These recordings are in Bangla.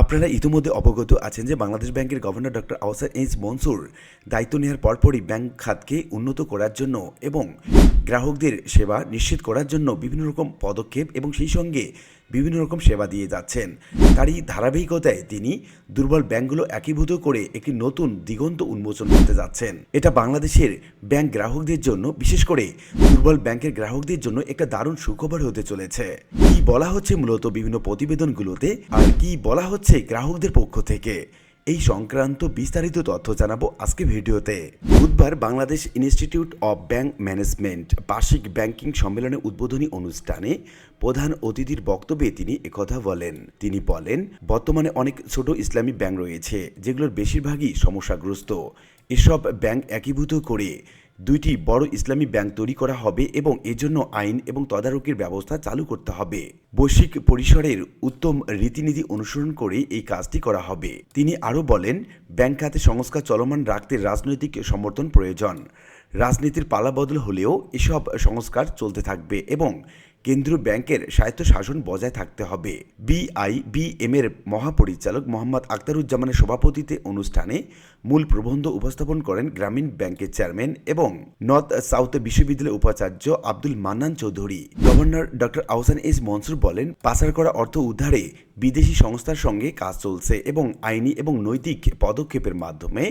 আপনারা ইতিমধ্যে অবগত আছেন যে বাংলাদেশ ব্যাংকের governor doctor Ahsan H Mansur দায়িত্ব নেওয়ার পরপরই ব্যাংক খাতকে উন্নত করার জন্য এবং গ্রাহকদের সেবা নিশ্চিত করার জন্য বিভিন্ন রকম পদক্ষেপ এবং সেই সঙ্গে বিভিন্ন রকম সেবা দিয়ে যাচ্ছেন। তারই ধারাবাহিকতায় তিনি দুর্বল ব্যাংকগুলো একীভূত করে একটি নতুন দিগন্ত উন্মোচন করতে যাচ্ছেন। এটা বাংলাদেশের ব্যাংক গ্রাহকদের জন্য, বিশেষ করে দুর্বল ব্যাংকের গ্রাহকদের জন্য একটা দারুণ সুখবর হতে চলেছে। বলা হচ্ছে মূলত বিভিন্ন প্রতিবেদনগুলোতে আর কি বলা হচ্ছে গ্রাহকদের পক্ষ থেকে। এই সংক্রান্ত বিস্তারিত তথ্য জানাব আজকে ভিডিওতে। বুধবার Bangladesh institute of bank management বার্ষিক ব্যাংকিং সম্মেলনের উদ্বোধনী অনুষ্ঠানে প্রধান অতিথির বক্তব্যে তিনি একথা বলেন। তিনি বলেন, বর্তমানে অনেক ছোট ইসলামী ব্যাংক রয়েছে, যেগুলোর বেশিরভাগই সমস্যাগ্রস্ত। এসব ব্যাংক একীভূত করে দুইটি বড় ইসলামী ব্যাংক তৈরি করা হবে এবং এজন্য আইন এবং তদারকির ব্যবস্থা চালু করতে হবে। বৈশ্বিক পরিসরের উত্তম রীতিনীতি অনুসরণ করে এই কাজটি করা হবে। তিনি আরও বলেন, ব্যাংক খাতে সংস্কার চলমান রাখতে রাজনৈতিক সমর্থন প্রয়োজন। রাজনীতির পালাবদল হলেও এসব সংস্কার চলতে থাকবে এবং কেন্দ্রীয় ব্যাংকের স্বায়ত্তশাসন বজায় থাকতে হবে। বিআইবিএম এর মহাপরিচালক মোহাম্মদ আক্তারুজ্জামানের সভাপতিত্বে অনুষ্ঠানে মূল প্রবন্ধ উপস্থাপন করেন গ্রামীণ ব্যাংকের চেয়ারম্যান এবং নর্থ সাউথ বিশ্ববিদ্যালয়ের উপাচার্য Abdul Mannan Chowdhury. Governor doctor Ahsan H Mansur বলেন, পাচার করা অর্থ উদ্ধারে বিদেশি সংস্থার সঙ্গে কাজ চলছে এবং আইনি এবং নৈতিক পদক্ষেপের মাধ্যমে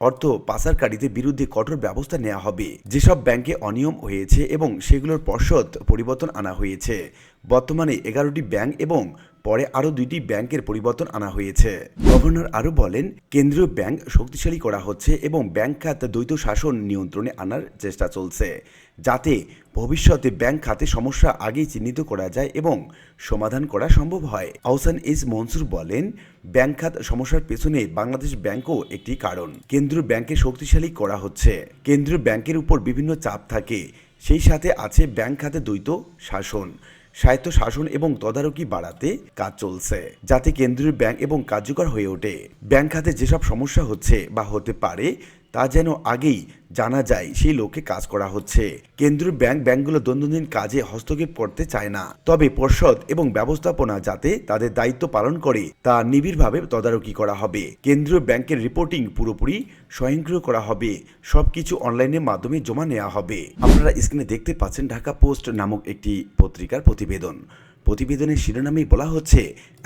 অর্থ পাচারকারীদের বিরুদ্ধে কঠোর ব্যবস্থা নেওয়া হবে। যেসব ব্যাংকে অনিয়ম হয়েছে এবং সেগুলোর পর্ষদ পরিবর্তন আনা হয়েছে। বর্তমানে এগারোটি ব্যাংক এবং পরে আরও দুইটি ব্যাংকের পরিবর্তন আনা হয়েছে। গভর্নর আরও বলেন, কেন্দ্রীয় ব্যাংক শক্তিশালী করা হচ্ছে এবং ব্যাংক খাত দ্বৈত শাসন নিয়ন্ত্রণে আনার চেষ্টা চলছে, যাতে ভবিষ্যতে ব্যাংক খাতে সমস্যা আগেই চিহ্নিত করা যায় এবং সমাধান করা সম্ভব হয়। আহসান এস মনসুর বলেন, ব্যাংক খাত সমস্যার পেছনে বাংলাদেশ ব্যাংকও একটি কারণ। কেন্দ্রীয় ব্যাংকে শক্তিশালী করা হচ্ছে। কেন্দ্রীয় ব্যাংকের উপর বিভিন্ন চাপ থাকে, সেই সাথে আছে ব্যাংক খাতে দ্বৈত শাসন। স্বায়ত্ত শাসন এবং তদারকি বাড়াতে কাজ চলছে। যাতে কেন্দ্রীয় ব্যাংক এবং কার্যকর হয়ে ওঠে। ব্যাংক খাতে যেসব সমস্যা হচ্ছে বা হতে পারে তা যেন আগেই জানা যায় সেই লক্ষ্যে কাজ করা হচ্ছে। কেন্দ্রীয় ব্যাংক ব্যাংকগুলো দৈনন্দিন কাজে হস্তক্ষেপ করতে চায় না। তবে পর্ষদ এবং ব্যবস্থাপনা যাতে তাদের দায়িত্ব পালন করে, তা নিবিড়ভাবে তদারকি করা হবে। কেন্দ্রীয় ব্যাংকের রিপোর্টিং পুরোপুরি স্বয়ংক্রিয় করা হবে। সবকিছু অনলাইনের মাধ্যমে জমা নেওয়া হবে। আপনারা স্ক্রিনে দেখতে পাচ্ছেন ঢাকা পোস্ট নামক একটি পত্রিকার প্রতিবেদন। প্রতিবেদনের শিরোনামেই বলা হচ্ছে,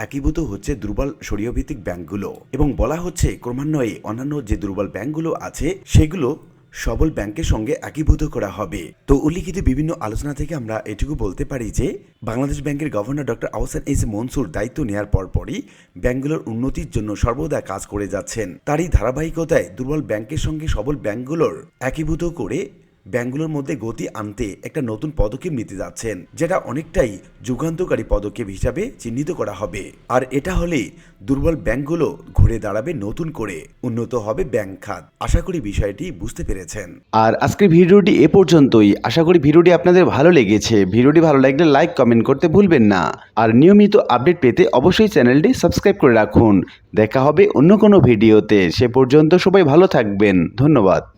একীভূত হচ্ছে দুর্বল সরিয় ভিত্তিক ব্যাংকগুলো এবং বলা হচ্ছে ক্রমান্বয়ে অন্যান্য যে দুর্বল ব্যাংকগুলো আছে, সেগুলো সবল ব্যাংকের সঙ্গে একীভূত করা হবে। তো উল্লিখিত বিভিন্ন আলোচনা থেকে আমরা এটুকু বলতে পারি যে, বাংলাদেশ ব্যাংকের governor doctor Ahsan H Mansur দায়িত্ব নেওয়ার পরপরই ব্যাংকগুলোর উন্নতির জন্য সর্বদা কাজ করে যাচ্ছেন। তারই ধারাবাহিকতায় দুর্বল ব্যাংকের সঙ্গে সবল ব্যাংকগুলোর একীভূত করে ব্যাংকগুলোর মধ্যে গতি আনতে একটা নতুন পদক্ষেপ নিতে যাচ্ছেন, যেটা অনেকটাই যুগান্তকারী পদক্ষেপ হিসাবে চিহ্নিত করা হবে। আর এটা হলে দুর্বল ব্যাংকগুলো ঘুরে দাঁড়াবে নতুন করে, উন্নত হবে ব্যাংক খাত। আশা করি বিষয়টি বুঝতে পেরেছেন। আর আজকের ভিডিওটি এ পর্যন্তই। আশা করি ভিডিওটি আপনাদের ভালো লেগেছে। ভিডিওটি ভালো লাগলে লাইক, কমেন্ট করতে ভুলবেন না। আর নিয়মিত আপডেট পেতে অবশ্যই চ্যানেলটি সাবস্ক্রাইব করে রাখুন। দেখা হবে অন্য কোনো ভিডিওতে। সে পর্যন্ত সবাই ভালো থাকবেন। ধন্যবাদ।